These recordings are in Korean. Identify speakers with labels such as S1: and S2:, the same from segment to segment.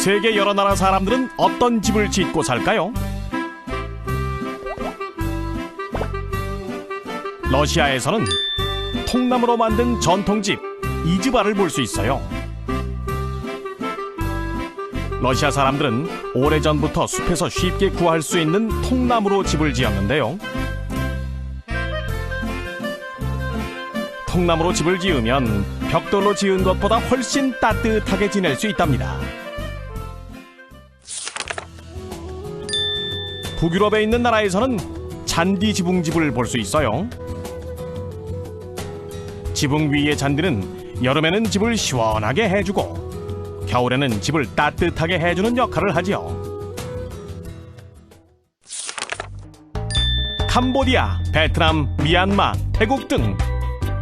S1: 세계 여러 나라 사람들은 어떤 집을 짓고 살까요? 러시아에서는 통나무로 만든 전통집 이즈바를 볼 수 있어요. 러시아 사람들은 오래전부터 숲에서 쉽게 구할 수 있는 통나무로 집을 지었는데요. 통나무로 집을 지으면 벽돌로 지은 것보다 훨씬 따뜻하게 지낼 수 있답니다. 북유럽에 있는 나라에서는 잔디 지붕집을 볼 수 있어요. 지붕 위의 잔디는 여름에는 집을 시원하게 해주고 겨울에는 집을 따뜻하게 해주는 역할을 하지요. 캄보디아, 베트남, 미얀마, 태국 등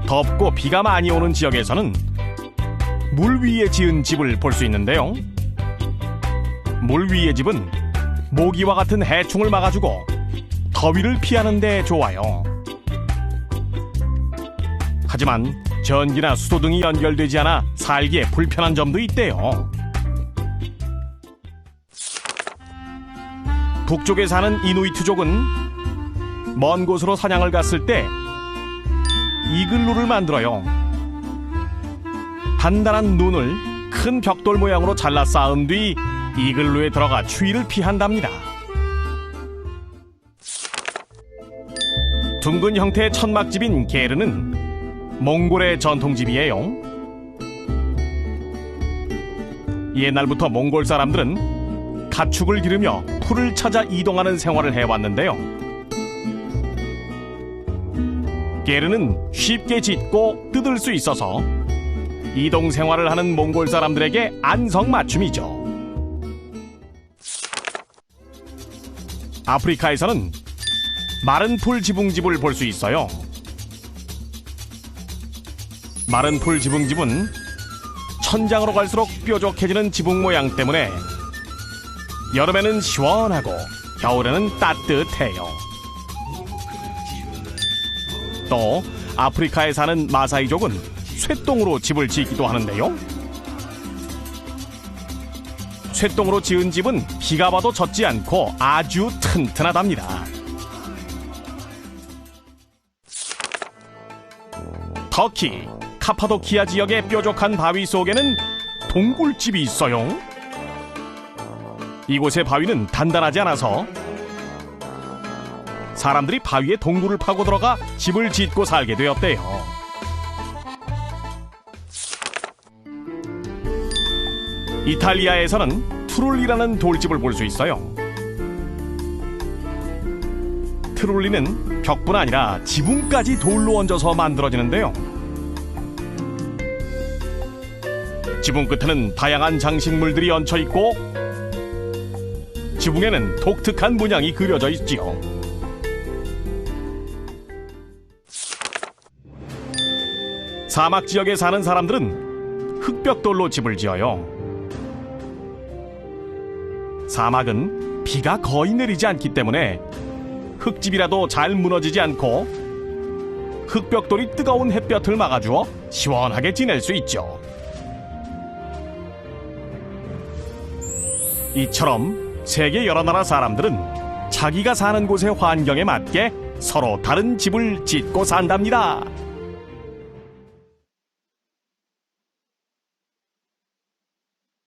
S1: 덥고 비가 많이 오는 지역에서는 물 위에 지은 집을 볼 수 있는데요. 물 위의 집은 모기와 같은 해충을 막아주고 더위를 피하는 데 좋아요. 하지만 전기나 수도 등이 연결되지 않아 살기에 불편한 점도 있대요. 북쪽에 사는 이누이트족은 먼 곳으로 사냥을 갔을 때 이글루를 만들어요. 단단한 눈을 큰 벽돌 모양으로 잘라 쌓은 뒤 이글루에 들어가 추위를 피한답니다. 둥근 형태의 천막집인 게르는 몽골의 전통집이에요. 옛날부터 몽골 사람들은 가축을 기르며 풀을 찾아 이동하는 생활을 해왔는데요. 게르는 쉽게 짓고 뜯을 수 있어서 이동 생활을 하는 몽골 사람들에게 안성맞춤이죠. 아프리카에서는 마른 풀 지붕집을 볼 수 있어요. 마른 풀 지붕집은 천장으로 갈수록 뾰족해지는 지붕 모양 때문에 여름에는 시원하고 겨울에는 따뜻해요. 또 아프리카에 사는 마사이족은 쇠똥으로 집을 짓기도 하는데요. 쇠똥으로 지은 집은 비가 와도 젖지 않고 아주 튼튼하답니다. 터키 카파도키아 지역의 뾰족한 바위 속에는 동굴집이 있어요. 이곳의 바위는 단단하지 않아서 사람들이 바위에 동굴을 파고 들어가 집을 짓고 살게 되었대요. 이탈리아에서는 트롤리라는 돌집을 볼 수 있어요. 트롤리는 벽뿐 아니라 지붕까지 돌로 얹어서 만들어지는데요. 지붕 끝에는 다양한 장식물들이 얹혀 있고 지붕에는 독특한 문양이 그려져 있지요. 사막 지역에 사는 사람들은 흙벽돌로 집을 지어요. 사막은 비가 거의 내리지 않기 때문에 흙집이라도 잘 무너지지 않고 흙벽돌이 뜨거운 햇볕을 막아주어 시원하게 지낼 수 있죠. 이처럼 세계 여러 나라 사람들은 자기가 사는 곳의 환경에 맞게 서로 다른 집을 짓고 산답니다.